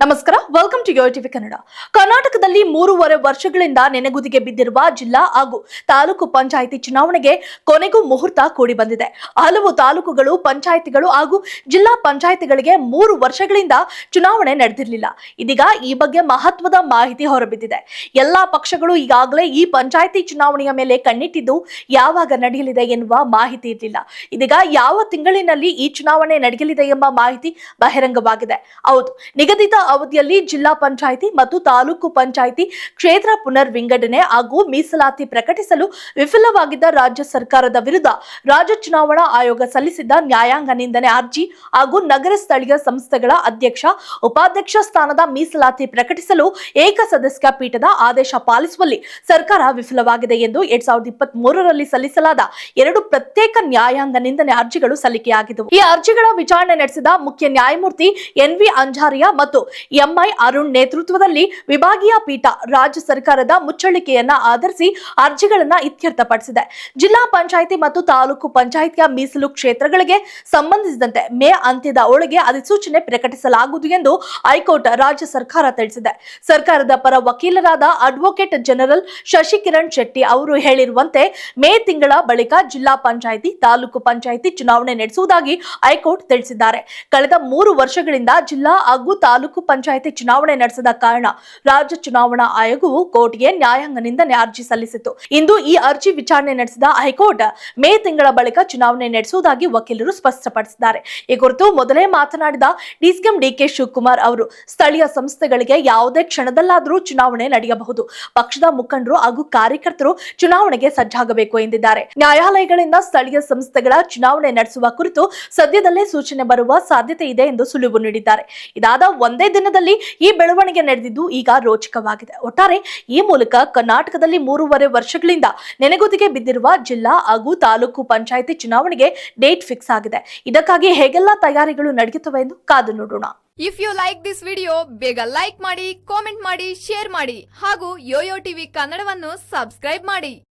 ನಮಸ್ಕಾರ welcome to your TV Kannada ಕರ್ನಾಟಕದಲ್ಲಿ ಮೂರುವರೆ ವರ್ಷಗಳಿಂದ ನೆನೆಗುದಿಗೆ ಬಿದ್ದಿರುವ ಜಿಲ್ಲಾ ಹಾಗೂ ತಾಲೂಕು ಪಂಚಾಯಿತಿ ಚುನಾವಣೆಗೆ ಕೊನೆಗೂ ಮುಹೂರ್ತ ಕೂಡಿ ಬಂದಿದೆ. ಹಲವು ತಾಲೂಕುಗಳು, ಪಂಚಾಯಿತಿಗಳು ಹಾಗೂ ಜಿಲ್ಲಾ ಪಂಚಾಯಿತಿಗಳಿಗೆ ಮೂರು ವರ್ಷಗಳಿಂದ ಚುನಾವಣೆ ನಡೆದಿರಲಿಲ್ಲ. ಇದೀಗ ಈ ಬಗ್ಗೆ ಮಹತ್ವದ ಮಾಹಿತಿ ಹೊರಬಿದ್ದಿದೆ. ಎಲ್ಲಾ ಪಕ್ಷಗಳು ಈಗಾಗಲೇ ಈ ಪಂಚಾಯಿತಿ ಚುನಾವಣೆಯ ಮೇಲೆ ಕಣ್ಣಿಟ್ಟಿದ್ದು ಯಾವಾಗ ನಡೆಯಲಿದೆ ಎನ್ನುವ ಮಾಹಿತಿ ಇರಲಿಲ್ಲ. ಇದೀಗ ಯಾವ ತಿಂಗಳಿನಲ್ಲಿ ಈ ಚುನಾವಣೆ ನಡೆಯಲಿದೆ ಎಂಬ ಮಾಹಿತಿ ಬಹಿರಂಗವಾಗಿದೆ. ಹೌದು, ನಿಗದಿತ ಅವಧಿಯಲ್ಲಿ ಜಿಲ್ಲಾ ಪಂಚಾಯಿತಿ ಮತ್ತು ತಾಲೂಕು ಪಂಚಾಯಿತಿ ಕ್ಷೇತ್ರ ಪುನರ್ ವಿಂಗಡಣೆ ಹಾಗೂ ಮೀಸಲಾತಿ ಪ್ರಕಟಿಸಲು ವಿಫಲವಾಗಿದ್ದ ರಾಜ್ಯ ಸರ್ಕಾರದ ವಿರುದ್ಧ ರಾಜ್ಯ ಚುನಾವಣಾ ಆಯೋಗ ಸಲ್ಲಿಸಿದ್ದ ನ್ಯಾಯಾಂಗ ನಿಂದನೆ ಅರ್ಜಿ ಹಾಗೂ ನಗರ ಸ್ಥಳೀಯ ಸಂಸ್ಥೆಗಳ ಅಧ್ಯಕ್ಷ, ಉಪಾಧ್ಯಕ್ಷ ಸ್ಥಾನದ ಮೀಸಲಾತಿ ಪ್ರಕಟಿಸಲು ಏಕಸದಸ್ಯ ಪೀಠದ ಆದೇಶ ಪಾಲಿಸುವಲ್ಲಿ ಸರ್ಕಾರ ವಿಫಲವಾಗಿದೆ ಎಂದು ಎರಡ್ ಸಾವಿರದ ಇಪ್ಪತ್ತ್ ಮೂರರಲ್ಲಿ ಸಲ್ಲಿಸಲಾದ ಎರಡು ಪ್ರತ್ಯೇಕ ನ್ಯಾಯಾಂಗ ನಿಂದನೆ ಅರ್ಜಿಗಳು ಸಲ್ಲಿಕೆಯಾಗಿದ್ದವು. ಈ ಅರ್ಜಿಗಳ ವಿಚಾರಣೆ ನಡೆಸಿದ ಮುಖ್ಯ ನ್ಯಾಯಮೂರ್ತಿ ಎನ್ ವಿ ಅಂಜಾರಿಯಾ ಮತ್ತು ಎಂಐ ಅರುಣ್ ನೇತೃತ್ವದಲ್ಲಿ ವಿಭಾಗೀಯ ಪೀಠ ರಾಜ್ಯ ಸರ್ಕಾರದ ಮುಚ್ಚಳಿಕೆಯನ್ನ ಆಧರಿಸಿ ಅರ್ಜಿಗಳನ್ನ ಇತ್ಯರ್ಥಪಡಿಸಿದೆ. ಜಿಲ್ಲಾ ಪಂಚಾಯಿತಿ ಮತ್ತು ತಾಲೂಕು ಪಂಚಾಯಿತಿಯ ಮೀಸಲು ಕ್ಷೇತ್ರಗಳಿಗೆ ಸಂಬಂಧಿಸಿದಂತೆ ಮೇ ಅಂತ್ಯದ ಒಳಗೆ ಅಧಿಸೂಚನೆ ಪ್ರಕಟಿಸಲಾಗುವುದು ಎಂದು ಹೈಕೋರ್ಟ್ ರಾಜ್ಯ ಸರ್ಕಾರ ತಿಳಿಸಿದೆ. ಸರ್ಕಾರದ ಪರ ವಕೀಲರಾದ ಅಡ್ವೊಕೇಟ್ ಜನರಲ್ ಶಶಿಕಿರಣ್ ಶೆಟ್ಟಿ ಅವರು ಹೇಳಿರುವಂತೆ ಮೇ ತಿಂಗಳ ಬಳಿಕ ಜಿಲ್ಲಾ ಪಂಚಾಯಿತಿ, ತಾಲೂಕು ಪಂಚಾಯಿತಿ ಚುನಾವಣೆ ನಡೆಸುವುದಾಗಿ ಹೈಕೋರ್ಟ್ ತಿಳಿಸಿದ್ದಾರೆ. ಕಳೆದ ಮೂರು ವರ್ಷಗಳಿಂದ ಜಿಲ್ಲಾ ಹಾಗೂ ತಾಲೂಕು ಪಂಚಾಯಿತಿ ಚುನಾವಣೆ ನಡೆಸದ ಕಾರಣ ರಾಜ್ಯ ಚುನಾವಣಾ ಆಯೋಗವು ಕೋರ್ಟ್ಗೆ ನ್ಯಾಯಾಂಗ ನಿಂದನೆ ಅರ್ಜಿ ಸಲ್ಲಿಸಿತ್ತು. ಇಂದು ಈ ಅರ್ಜಿ ವಿಚಾರಣೆ ನಡೆಸಿದ ಹೈಕೋರ್ಟ್ ಮೇ ತಿಂಗಳ ಬಳಿಕ ಚುನಾವಣೆ ನಡೆಸುವುದಾಗಿ ವಕೀಲರು ಸ್ಪಷ್ಟಪಡಿಸಿದ್ದಾರೆ. ಈ ಕುರಿತು ಮೊದಲೇ ಮಾತನಾಡಿದ ಡಿಸಿಎಂ ಡಿಕೆ ಶಿವಕುಮಾರ್ ಅವರು, ಸ್ಥಳೀಯ ಸಂಸ್ಥೆಗಳಿಗೆ ಯಾವುದೇ ಕ್ಷಣದಲ್ಲಾದರೂ ಚುನಾವಣೆ ನಡೆಯಬಹುದು. ಪಕ್ಷದ ಮುಖಂಡರು ಹಾಗೂ ಕಾರ್ಯಕರ್ತರು ಚುನಾವಣೆಗೆ ಸಜ್ಜಾಗಬೇಕು ಎಂದಿದ್ದಾರೆ. ನ್ಯಾಯಾಲಯಗಳಿಂದ ಸ್ಥಳೀಯ ಸಂಸ್ಥೆಗಳ ಚುನಾವಣೆ ನಡೆಸುವ ಕುರಿತು ಸದ್ಯದಲ್ಲೇ ಸೂಚನೆ ಬರುವ ಸಾಧ್ಯತೆ ಇದೆ ಎಂದು ಸುಳಿವು ನೀಡಿದ್ದಾರೆ. ಇದಾದ ಒಂದೇ ದಿನದಲ್ಲಿ ಈ ಬೆಳವಣಿಗೆ ನಡೆದಿದ್ದು ಈಗ ರೋಚಕವಾಗಿದೆ. ಒಟ್ಟಾರೆ ಈ ಮೂಲಕ ಕರ್ನಾಟಕದಲ್ಲಿ ಮೂರುವರೆ ವರ್ಷಗಳಿಂದ ನೆನೆಗುದಿಗೆ ಬಿದ್ದಿರುವ ಜಿಲ್ಲಾ ಹಾಗೂ ತಾಲೂಕು ಪಂಚಾಯಿತಿ ಚುನಾವಣೆಗೆ ಡೇಟ್ ಫಿಕ್ಸ್ ಆಗಿದೆ. ಇದಕ್ಕಾಗಿ ಹೇಗೆಲ್ಲ ತಯಾರಿಗಳು ನಡೆಯುತ್ತವೆ ಎಂದು ಕಾದು ನೋಡೋಣ. If you like this video ಬೇಗ ಲೈಕ್ ಮಾಡಿ ಕಾಮೆಂಟ್ ಮಾಡಿ ಶೇರ್ ಮಾಡಿ ಹಾಗೂ ಯೋಯೋ ಟಿವಿ ಕನ್ನಡವನ್ನು ಸಬ್ಸ್ಕ್ರೈಬ್ ಮಾಡಿ.